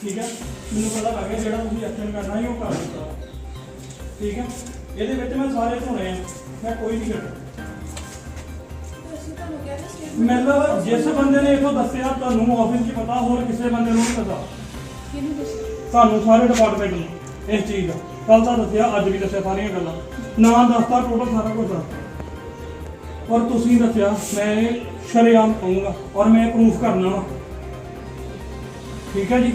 ਠੀਕ ਹੈ? ਮੈਨੂੰ ਪਤਾ ਲੱਗ ਗਿਆ ਜਿਹੜਾ ਤੁਸੀਂ ਐਕਸ਼ਨ ਕਰਨਾ ਹੈ ਉਹ ਕਰ ਦਿੱਤਾ। ਠੀਕ ਹੈ? ਇਹਦੇ ਵਿੱਚ ਮੈਂ ਸਾਰੇ ਧੋਣੇ ਆ। ਮੈਂ ਕੋਈ ਨਹੀਂ ਕਰਦਾ ਮਤਲਬ ਜਿਸ ਬੰਦੇ ਨੇ ਇਥੋਂ ਦੱਸਿਆ ਤੁਹਾਨੂੰ ਆਫਿਸ 'ਚ ਪਤਾ ਹੋਰ ਕਿਸੇ ਬੰਦੇ ਨੂੰ ਨਹੀਂ ਪਤਾ। ਤੁਹਾਨੂੰ ਸਾਰੇ ਡਿਪਾਰਟਮੈਂਟ ਨੂੰ ਇਸ ਚੀਜ਼ ਦਾ। ਕੱਲ ਤਾਂ ਦੱਸਿਆ ਅੱਜ ਵੀ ਦੱਸਿਆ ਸਾਰੀਆਂ ਗੱਲਾਂ। ਨਾਂ ਦੱਸਤਾ ਟੋਟਲ ਸਾਰਾ ਕੁਝ ਦੱਸਤਾ। ਔਰ ਤੁਸੀਂ ਦੱਸਿਆ, ਮੈਂ ਇਹ ਸ਼ਰੇਆਮ ਕਹੂੰਗਾ ਔਰ ਮੈਂ ਪ੍ਰੂਫ ਕਰਨਾ ਵਾ। ਠੀਕ ਹੈ ਜੀ?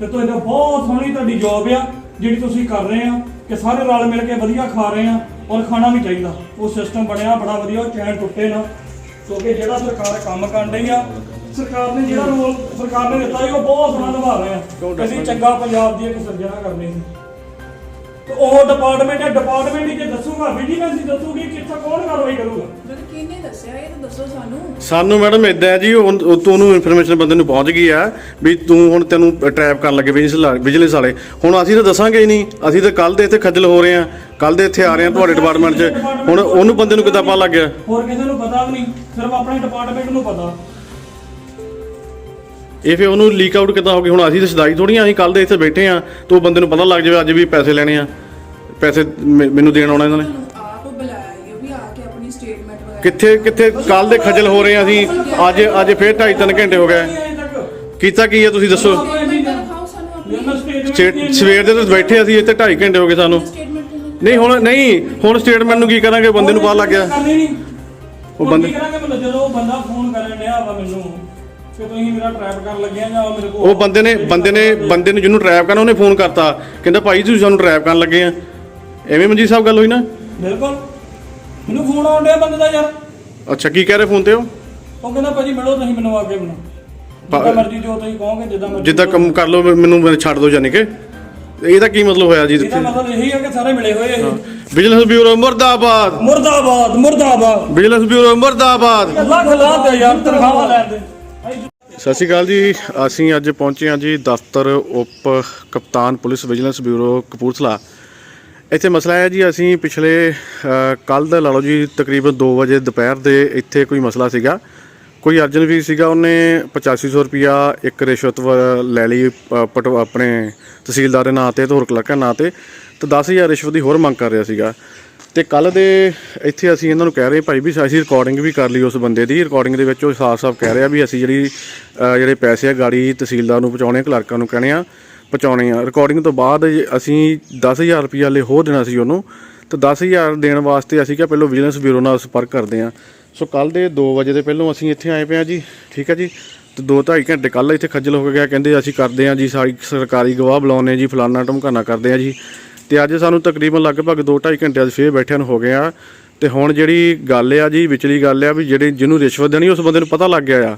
ਤੇ ਤੁਹਾਡਾ ਬਹੁਤ ਸੋਹਣੀ ਤੁਹਾਡੀ ਜੌਬ ਆ, ਜਿਹੜੀ ਤੁਸੀਂ ਕਰ ਰਹੇ ਆ, ਕਿ ਸਾਰੇ ਰਲ ਮਿਲ ਕੇ ਵਧੀਆ ਖਾ ਰਹੇ ਆ ਔਰ ਖਾਣਾ ਵੀ ਚਾਹੀਦਾ। ਉਹ ਸਿਸਟਮ ਬਣਿਆ, ਬੜਾ ਵਧੀਆ, ਉਹ ਚੈਨ ਟੁੱਟੇ ਨਾ। ਕਿਉਂਕਿ ਜਿਹੜਾ ਸਰਕਾਰ ਕੰਮ ਕਰ ਰਹੀ ਆ, ਸਰਕਾਰ ਨੇ ਜਿਹੜਾ ਰੋਲ ਸਰਕਾਰ ਨੇ ਦਿੱਤਾ ਸੀ, ਉਹ ਬਹੁਤ ਸੋਹਣਾ ਨਿਭਾ ਰਹੇ ਆ। ਅਸੀਂ ਚੰਗਾ ਪੰਜਾਬ ਦੀ ਇੱਕ ਸਿਰਜਣਾ ਕਰਨੀ ਸੀ। ਤੇ ਉਹ ਡਿਪਾਰਟਮੈਂਟ ਹੈ ਡਿਪਾਰਟਮੈਂਟ ਹੀ ਜੇ ਦੱਸੂਗਾ ਵਿਜੀਲੈਂਸ ਹੀ ਦੱਸੂਗੀ ਕਿ ਇੱਥੇ ਕੌਣ ਕਾਰਵਾਈ ਕਰੂਗਾ। ਮੈਨੂੰ ਕਿਹਨੇ ਦੱਸਿਆ ਇਹ ਤਾਂ ਦੱਸੋ ਸਾਨੂੰ। ਸਾਨੂੰ ਮੈਡਮ ਇਦਾਂ ਹੈ ਜੀ ਹੁਣ ਉਹ ਤੁਹਾਨੂੰ ਇਨਫੋਰਮੇਸ਼ਨ ਬੰਦੇ ਨੂੰ ਪਹੁੰਚ ਗਈ ਆ ਵੀ ਤੂੰ ਹੁਣ ਤੈਨੂੰ ਟਰੈਪ ਕਰਨ ਲੱਗੇ ਵਿਜੀਲੈਂਸ ਵਾਲੇ। ਹੁਣ ਅਸੀਂ ਤਾਂ ਦੱਸਾਂਗੇ ਹੀ ਨਹੀਂ। ਅਸੀਂ ਤਾਂ ਕੱਲ ਦੇ ਇੱਥੇ ਖੱਜਲ ਹੋ ਰਹੇ ਆ ਕੱਲ ਦੇ ਇੱਥੇ ਆ ਰਹੇ ਆ ਤੁਹਾਡੇ ਡਿਪਾਰਟਮੈਂਟ 'ਚ। ਹੁਣ ਉਹਨੂੰ ਬੰਦੇ ਨੂੰ ਕਿੱਦਾਂ ਪਤਾ ਲੱਗ ਗਿਆ? ਹੋਰ ਕਿਸੇ ਨੂੰ ਪਤਾ ਵੀ ਨਹੀਂ। ਸਿਰਫ ਆਪਣੇ ਡਿਪਾਰਟਮੈਂਟ ਨੂੰ ਪਤਾ। ਇਹ ਫੇ ਉਹਨੂੰ ਲੀਕ ਆਊਟ ਕਿੱਦਾਂ ਹੋ ਗਈ? ਹੁਣ ਅਸੀਂ ਤਾਂ ਸਦਾਈ ਥੋੜੀਆਂ ਅਸੀਂ ਕੱਲ ਦੇ ਇੱਥੇ ਬੈਠੇ ਆ ਤੇ ਉਹ ਬੰਦੇ ਨੂੰ ਪਤਾ ਲੱਗ ਜਾਵੇ ਅੱਜ ਵੀ ਪੈਸੇ ਲੈਣੇ ਆ। ਪੈਸੇ ਮੈ- ਮੈਨੂੰ ਦੇਣ ਆਉਣਾ ਇਹਨਾਂ ਨੇ? ਤੁਹਾਨੂੰ ਆਪ ਬੁਲਾਇਆ ਇਹ ਵੀ ਆ ਕੇ ਆਪਣੀ ਸਟੇਟਮੈਂਟ ਵਗੈਰਾ ਕਿੱਥੇ ਕਿੱਥੇ? ਕੱਲ ਦੇ ਖੱਜਲ ਹੋ ਰਹੇ ਆ ਅਸੀਂ। ਅੱਜ ਅੱਜ ਫੇਰ 2.5 3 ਘੰਟੇ ਹੋ ਗਏ। ਕੀਤਾ ਕੀ ਹੈ ਤੁਸੀਂ ਦੱਸੋ? ਸਟੇਟਮੈਂਟ ਦਿਖਾਓ ਸਾਨੂੰ ਆਪਣੀ। ਸਵੇਰ ਦੇ ਤਾਂ ਬੈਠੇ ਅਸੀਂ ਇੱਥੇ 2.5 ਘੰਟੇ ਹੋ ਗਏ ਸਾਨੂੰ। ਸਟੇਟਮੈਂਟ ਨਹੀਂ ਹੁਣ ਨਹੀਂ ਹੁਣ ਸਟੇਟਮੈਂਟ ਨੂੰ ਕੀ ਕਰਾਂਗੇ? ਬੰਦੇ ਨੂੰ ਪਤਾ ਲੱਗ ਗਿਆ। ਉਹ ਉਹ ਬੰਦੇ- ਬੰਦੇ ਕਰਾਂਗੇ? ਮਤਲਬ ਜਦੋਂ ਉਹ ਬੰਦਾ ਫੋਨ ਕਰਨ ਡਿਆ ਵਾ ਮੈਨੂੰ ਕਿ ਤੁਸੀਂ ਮੇਰਾ ਟਰੈਪ ਕਰਨ ਲੱਗੇ ਆ ਜਾਂ ਮੇਰੇ ਕੋਲ ਉਹ ਬੰਦੇ ਨੇ ਬੰਦੇ ਨੇ ਬੰਦੇ ਨੂੰ ਜਿਹਨੂੰ ਟਰੈਪ ਕਰਨਾ ਉਹਨੇ ਫੋਨ ਕਰਤਾ। ਕਹਿੰਦਾ ਭਾਈ ਤੁਸੀਂ ਸਾਨੂੰ ਟਰੈਪ ਕਰਨ ਲੱਗੇ ਆ। ਐਵੇਂ ਮਨਜੀਤ ਸਾਹਿਬ ਗੱਲ ਹੋਈ ਨਾ? ਬਿਲਕੁਲ। ਮੈਨੂੰ ਫੋਨ ਆਉਣ ਡਿਆ ਬੰਦੇ ਦਾ ਯਾਰ। ਅੱਛਾ ਕੀ ਕਹਿ ਰਹੇ ਫੋਨ ਤੇ ਉਹ? ਉਹ ਕਹਿੰਦਾ ਭਾਜੀ ਮਿਲੋ ਤੁਸੀਂ ਮੈਨੂੰ ਆ ਕੇ ਮੈਨੂੰ। ਜਿੱਦਾਂ ਮਰਜ਼ੀ ਜੋ ਤੁਸੀਂ ਕਹੋਗੇ ਜਿੱਦਾਂ ਮਰਜ਼ੀ ਜਿੱਦਾਂ ਕੰਮ ਕਰ ਲਓ ਮੈਨੂੰ ਮੈਨੂੰ ਛੱਡ ਦਿਓ ਜਾਨੀ ਕਿ। ਇਹਦਾ ਕੀ ਮਤਲਬ ਹੋਇਆ ਜੀ ਇਹਦਾ ਮਤਲਬ ਇਹੀ ਹੈ ਕਿ ਸਾਰੇ ਮਿਲੇ ਹੋਏ ਇਹ। ਵਿਜੀਲੈਂਸ ਬਿਊਰੋ ਮੁਰਦਾਬਾਦ। ਮੁਰਦਾਬਾਦ ਮੁਰਦਾਬਾਦ। ਵਿਜੀਲੈਂਸ ਬਿਊਰੋ ਮੁਰਦਾਬਾਦ। ਲੱਖ ਲਾਹ ਤੇ ਯਾਰ ਤਨਖਾਹਾਂ ਲੈਣ ਦੇ। ਸਤਿ ਸ਼੍ਰੀ ਅਕਾਲ ਜੀ। ਅਸੀਂ ਅੱਜ ਪਹੁੰਚੇ ਹਾਂ ਜੀ ਦਫ਼ਤਰ ਉਪ ਕਪਤਾਨ ਪੁਲਿਸ ਵਿਜੀਲੈਂਸ ਬਿਊਰੋ ਕਪੂਰਥਲਾ। ਇੱਥੇ ਮਸਲਾ ਹੈ ਜੀ, ਅਸੀਂ ਪਿਛਲੇ ਕੱਲ ਦਾ ਲਾ ਲਓ ਜੀ, ਤਕਰੀਬਨ 2 ਵਜੇ ਦੁਪਹਿਰ ਦੇ ਇੱਥੇ ਕੋਈ ਮਸਲਾ ਸੀਗਾ। ਕੋਈ ਅਰਜਨ ਵੀ ਸੀਗਾ, ਉਹਨੇ 8500 ਰੁਪਿਆ ਇੱਕ ਰਿਸ਼ਵਤ ਵ- ਲੈ ਲਈ ਪਟ- ਆਪਣੇ ਤਹਿਸੀਲਦਾਰ ਦੇ ਨਾਂ ਤੇ ਤੇ ਹੋਰ ਕਲਰਕਾਂ ਨਾਂ ਤੇ ਤੇ 10000 ਰਿਸ਼ਵਤ ਦੀ ਹੋਰ ਮੰਗ ਕਰ ਰਿਹਾ ਸੀਗਾ। ਤੇ ਕੱਲ ਦੇ ਇੱਥੇ ਅਸੀਂ ਇਹਨਾਂ ਨੂੰ ਕਹਿ ਰਹੇ, ਭਾਈ ਵੀ ਅਸੀਂ ਰਿਕਾਰਡਿੰਗ ਵੀ ਕਰ ਲਈ ਉਸ ਬੰਦੇ ਦੀ। ਰਿਕਾਰਡਿੰਗ ਦੇ ਵਿੱਚ ਉਹ ਸਾਫ਼-ਸਾਫ਼ ਕਹਿ ਰਿਹਾ ਵੀ ਅਸੀਂ ਜਿਹੜੀ ਜਿਹੜੇ ਪੈਸੇ ਆ, ਗਾੜੀ ਤਹਿਸੀਲਦਾਰ ਨੂੰ ਪਹੁੰਚਾਉਣੇ, ਕਲਰਕਾਂ ਨੂੰ ਕਹਿਣੇ ਆ। ਪਹੁੰਚਾਉਣੇ ਆ ਰਿਕਾਰਡਿੰਗ ਤੋਂ ਬਾਅਦ ਜੇ ਅਸੀਂ 10000 ਰੁਪਈਆ ਲਈ ਹੋਰ ਦੇਣਾ ਸੀ ਉਹਨੂੰ, ਤੇ 10000 ਦੇਣ ਵਾਸਤੇ ਅਸੀਂ ਕਿਹਾ ਪਹਿਲਾਂ ਵਿਜੀਲੈਂਸ ਬਿਊਰੋ ਨਾਲ ਸੰਪਰਕ ਕਰਦੇ ਆ ਸੋ ਕੱਲ ਦੇ 2 ਵਜੇ ਦੇ ਪਹਿਲਾਂ ਅਸੀਂ ਇੱਥੇ ਆਏ ਪਏ ਆ ਜੀ, ਠੀਕ ਹੈ ਜੀ? ਤੇ 2-2.5 ਘੰਟੇ ਕੱਲ ਇੱਥੇ ਖੱਜਲ ਹੋ ਕੇ ਗਿਆ, ਕਹਿੰਦੇ ਅਸੀਂ ਕਰਦੇ ਆ ਜੀ, ਸਾਰੀ ਸਰਕਾਰੀ ਗਵਾਹ ਬੁਲਾਉਂਦੇ ਜੀ, ਫਲਾਨਾ ਢਮਕਾਨਾ ਕਰਦੇ ਆ ਜੀ। ਤੇ ਅੱਜ ਸਾਨੂੰ ਤਕਰੀਬਨ ਲਗਭਗ 2-2.5 ਘੰਟੇ ਅੱਜ ਫੇਰ ਬੈਠਿਆਂ ਨੂੰ ਹੋ ਗਏ ਆ ਤੇ ਹੁਣ ਜਿਹੜੀ ਗੱਲ ਆ ਜੀ, ਵਿਚਲੀ ਗੱਲ ਆ ਵੀ ਜਿਹੜੇ ਜਿਹਨੂੰ ਰਿਸ਼ਵਤ ਦੇਣੀ, ਉਸ ਬੰਦੇ ਨੂੰ ਪਤਾ ਲੱਗ ਗਿਆ ਆ।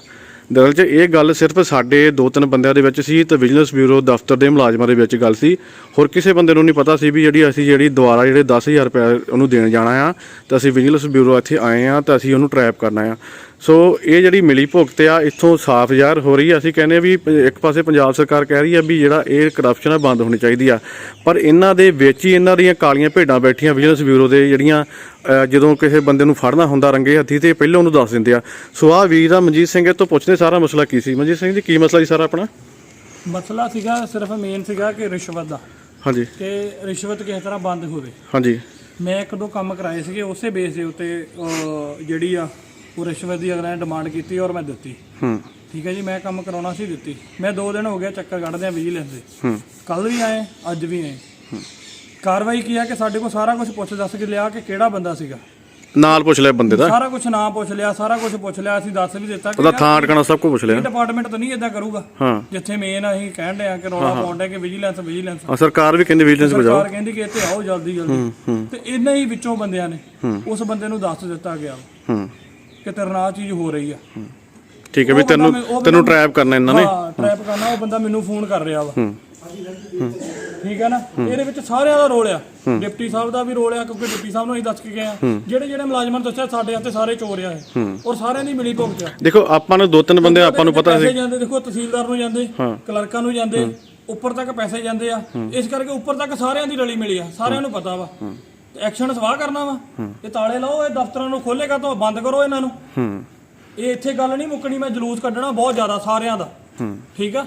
ਦਰਅਸਲ 'ਚ ਇਹ ਗੱਲ ਸਿਰਫ ਸਾਡੇ ਦੋ ਤਿੰਨ ਬੰਦਿਆਂ ਦੇ ਵਿੱਚ ਸੀ, ਤੇ ਵਿਜੀਲੈਂਸ ਬਿਊਰੋ ਦਫ਼ਤਰ ਦੇ ਮੁਲਾਜ਼ਮਾਂ ਦੇ ਵਿੱਚ ਗੱਲ ਸੀ। ਹੋਰ ਕਿਸੇ ਬੰਦੇ ਨੂੰ ਨਹੀਂ ਪਤਾ ਸੀ ਵੀ ਜਿਹੜੀ ਅਸੀਂ ਜਿਹੜੀ ਦੁਬਾਰਾ ਜਿਹੜੇ 10000 ਰੁਪਏ ਉਹਨੂੰ ਦੇਣ ਜਾਣਾ ਆ, ਤਾਂ ਅਸੀਂ ਵਿਜੀਲੈਂਸ ਬਿਊਰੋ ਇੱਥੇ ਆਏ ਆ, ਤਾਂ ਅਸੀਂ ਉਹਨੂੰ ਟਰੈਪ ਕਰਨਾ ਆ। ਸੋ ਇਹ ਜਿਹੜੀ ਮਿਲੀ ਭੁਗਤ ਆ ਇੱਥੋਂ ਸਾਫ਼ ਜ਼ਾਹਰ ਹੋ ਰਹੀ ਆ। ਅਸੀਂ ਕਹਿੰਦੇ ਆ ਵੀ ਇੱਕ ਪਾਸੇ ਪੰਜਾਬ ਸਰਕਾਰ ਕਹਿ ਰਹੀ ਆ ਵੀ ਜਿਹੜਾ ਇਹ ਕਰਪਸ਼ਨ ਆ ਬੰਦ ਹੋਣੀ ਚਾਹੀਦੀ ਆ। ਪਰ ਇਹਨਾਂ ਦੇ ਵਿੱਚ ਹੀ ਇਹਨਾਂ ਦੀਆਂ ਕਾਲੀਆਂ ਭੇਡਾਂ ਬੈਠੀਆਂ ਵਿਜੀਲੈਂਸ ਬਿਊਰੋ ਦੇ ਜਿਹੜੀਆਂ ਜਦੋਂ ਕਿਸੇ ਬੰਦੇ ਨੂੰ ਫੜਨਾ ਹੁੰਦਾ ਰੰਗੇ ਹੱਥੀ ਤੇ ਪਹਿਲਾਂ ਉਹਨੂੰ ਦੱਸ ਦਿੰਦੇ ਆ। ਸੋ ਆ ਵੀਰ ਆ ਮਨਜੀਤ ਸਿੰਘ ਇਹ ਤੋਂ ਪੁੱਛਦੇ ਸਾਰਾ ਮਸਲਾ ਕੀ ਸੀ? ਮਨਜੀਤ ਸਿੰਘ ਜੀ ਕੀ ਮਸਲਾ ਸੀ ਸਾਰਾ ਆਪਣਾ? ਮਸਲਾ ਸੀਗਾ ਸਿਰਫ ਮੇਨ ਸੀਗਾ ਕਿ ਰਿਸ਼ਵਤ ਦਾ। ਹਾਂਜੀ। ਕਿ ਰਿਸ਼ਵਤ ਕਿਸੇ ਤਰ੍ਹਾਂ ਬੰਦ ਹੋਵੇ। ਹਾਂਜੀ। ਮੈਂ ਇੱਕ ਦੋ ਕੰਮ ਕਰਾਏ ਸੀਗੇ ਉਸੇ ਬੇਸ ਦੇ ਉੱਤੇ ਜਿਹੜੀ ਆ ਉਹ ਰਿਸ਼ਵਤ ਦੀ ਅਗਲਾ ਨੇ ਡਿਮਾਂਡ ਕੀਤੀ ਔਰ ਮੈਂ ਦਿੱਤੀ। ਹੂੰ। ਠੀਕ ਹੈ ਜੀ ਮੈਂ ਕੰਮ ਕਰਾਉਣਾ ਸੀ ਦਿੱਤੀ। ਮੈਂ 2 ਦਿਨ ਹੋ ਗਿਆ ਚੱਕਰ ਕੱਢਦੇ ਆ ਵਿਜੀਲੈਂਸ ਦੇ ਹੂੰ। ਕੱਲ ਵੀ ਆਏ ਅੱਜ ਵੀ ਆਏ। ਕਾਰਵਾਈ ਕੀ ਆ ਕਿ ਸਾਡੇ ਕੋਲ ਸਾਰਾ ਕੁਝ ਪੁੱਛ ਦੱਸ ਕੇ ਲਿਆ ਕਿ ਕਿਹੜਾ ਬੰਦਾ ਸੀਗਾ? ਨਾਲ ਪੁੱਛ ਲਿਆ ਬੰਦੇ ਦਾ। ਸਾਰਾ ਕੁਝ ਨਾਂ ਪੁੱਛ ਲਿਆ ਸਾਰਾ ਕੁਝ ਪੁੱਛ ਲਿਆ ਅਸੀਂ ਦੱਸ ਵੀ ਦਿੱਤਾ ਕਿ ਉਹਦਾ ਥਾਂ ਟਿਕਾਣਾ ਸਭ ਕੁਝ ਪੁੱਛ ਲਿਆ। ਡਿਪਾਰਟਮੈਂਟ ਤਾਂ ਨਹੀਂ ਇਦਾਂ ਕਰੂਗਾ। ਹਾਂ। ਜਿੱਥੇ ਮੇਨ ਅਸੀਂ ਕਹਿਣ ਡਿਆ ਕਿ ਰੌਲਾ ਪਾਉਣ ਡਿਆ ਕਿ ਵਿਜੀਲੈਂਸ ਵਿਜੀਲੈਂਸ ਆ ਸਰਕਾਰ ਵੀ ਕਹਿੰਦੀ ਵਿਜੀਲੈਂਸ ਬਜਾਓ ਸਰਕਾਰ ਕਹਿੰਦੀ ਕਿ ਇੱਥੇ ਆਓ ਜਲਦੀ ਜਲਦੀ। ਤੇ ਇਹਨਾਂ ਹੀ ਵਿੱਚੋਂ ਬੰਦਿਆਂ ਨੇ ਉਸ ਬੰਦੇ ਨੂੰ ਦੱਸ ਦਿੱਤਾ ਗਿਆ। ਹੂੰ ਕਿ ਤੇਰੇ ਨਾਲ ਆਹ ਚੀਜ਼ ਹੋ ਰਹੀ ਆ। ਠੀਕ ਹੈ ਵੀ ਤੈਨੂੰ ਤੈਨੂੰ ਟਰੈਪ ਕਰਨਾ ਇਹਨਾਂ ਨੇ। ਹਾਂ ਟਰੈਪ ਕਰਨਾ ਉਹ ਬੰਦਾ ਮੈਨੂੰ ਫੋਨ ਕਰ ਰਿਹਾ ਵਾ। ਠੀਕ ਹੈ ਨਾ? ਇਹਦੇ ਵਿੱਚ ਸਾਰਿਆਂ ਦਾ ਰੋਲ ਆ। ਡਿਪਟੀ ਸਾਹਿਬ ਦਾ ਵੀ ਰੋਲ ਆ ਕਿਉਂਕਿ ਡਿਪਟੀ ਸਾਹਿਬ ਨੂੰ ਅਸੀਂ ਦੱਸ ਕੇ ਗਏ ਆ। ਜਿਹੜੇ ਜਿਹੜੇ ਮੁਲਾਜ਼ਮਾਂ ਨੇ ਦੱਸਿਆ ਸਾਡੇ ਹੱਥੇ ਸਾਰੇ ਚੋਰ ਆ ਇਹ। ਔਰ ਸਾਰਿਆਂ ਦੀ ਮਿਲੀ ਭੁਗਤ ਆ। ਦੇਖੋ ਆਪਾਂ ਨੂੰ ਦੋ ਤਿੰਨ ਬੰਦੇ ਆਪਾਂ ਨੂੰ ਪਤਾ ਸੀ। ਜਾਂਦੇ ਦੇਖੋ ਤਹਿਸੀਲਦਾਰ ਨੂੰ ਜਾਂਦੇ ਕਲਰਕਾਂ ਨੂੰ ਜਾਂਦੇ ਉੱਪਰ ਤੱਕ ਪੈਸੇ ਜਾਂਦੇ ਆ। ਇਸ ਕਰਕੇ ਉੱਪਰ ਤੱਕ ਸਾਰਿਆਂ ਦੀ ਰਲੀ ਮਿਲੀ ਆ। ਸਾਰਿਆਂ ਨੂੰ ਪਤਾ ਵਾ। ਐਕਸ਼ਨ ਸਵਾਹ ਕਰਨਾ ਵਾ। ਇਹ ਤਾਲੇ ਲਾਓ ਇਹ ਦਫ਼ਤਰਾਂ ਨੂੰ ਖੋਲੇਗਾ ਤਾਂ ਬੰਦ ਕਰੋ ਇਹਨਾਂ ਨੂੰ। ਹੂੰ। ਇਹ ਇੱਥੇ ਗੱਲ ਨਹੀਂ ਮੁੱਕਣੀ ਮੈਂ ਜਲੂਸ ਕੱਢਣਾ ਬਹੁਤ ਜ਼ਿਆਦਾ ਸਾਰਿਆਂ ਦਾ। ਹੂੰ। ਠੀਕ ਆ?